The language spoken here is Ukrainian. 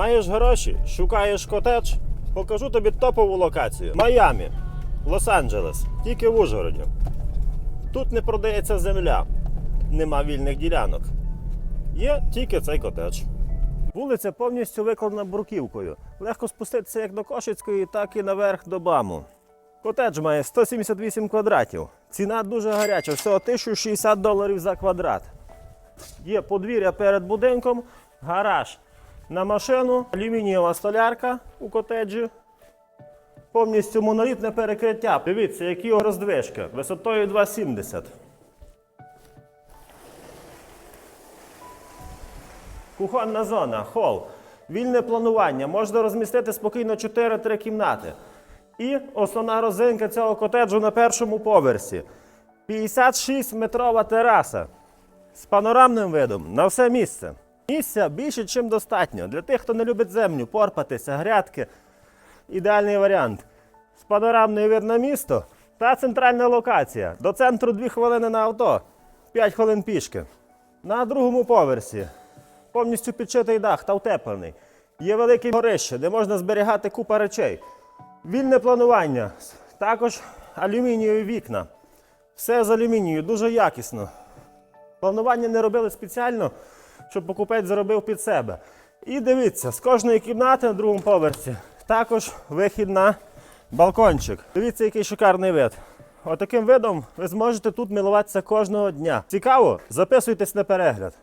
Маєш гроші, шукаєш котедж, покажу тобі топову локацію. Майамі, Лос-Анджелес, тільки в Ужгороді. Тут не продається земля, нема вільних ділянок. Є тільки цей котедж. Вулиця повністю викладена бруківкою. Легко спуститися як до Кошицької, так і наверх до Баму. Котедж має 178 квадратів. Ціна дуже гаряча, всього 1060 доларів за квадрат. Є подвір'я перед будинком, гараж на машину, алюмінієва столярка у котеджі. Повністю монолітне перекриття. Дивіться, які його роздвижки висотою 2,70. Кухонна зона, хол. Вільне планування. Можна розмістити спокійно 4-3 кімнати. І основна розинка цього котеджу на першому поверсі. 56-метрова тераса з панорамним видом на все місце. Місця більше, ніж достатньо. Для тих, хто не любить землю, порпатися, грядки. Ідеальний варіант. З панорамний вид на місто та центральна локація. До центру 2 хвилини на авто, 5 хвилин пішки. На другому поверсі повністю підшитий дах та утеплений. Є велике горище, де можна зберігати купа речей. Вільне планування. Також алюмінієві вікна. Все з алюмінію, дуже якісно. Планування не робили спеціально, щоб покупець заробив під себе. І дивіться, з кожної кімнати на другому поверсі також вихід на балкончик. Дивіться, який шикарний вид. Отаким видом ви зможете тут милуватися кожного дня. Цікаво? Записуйтесь на перегляд.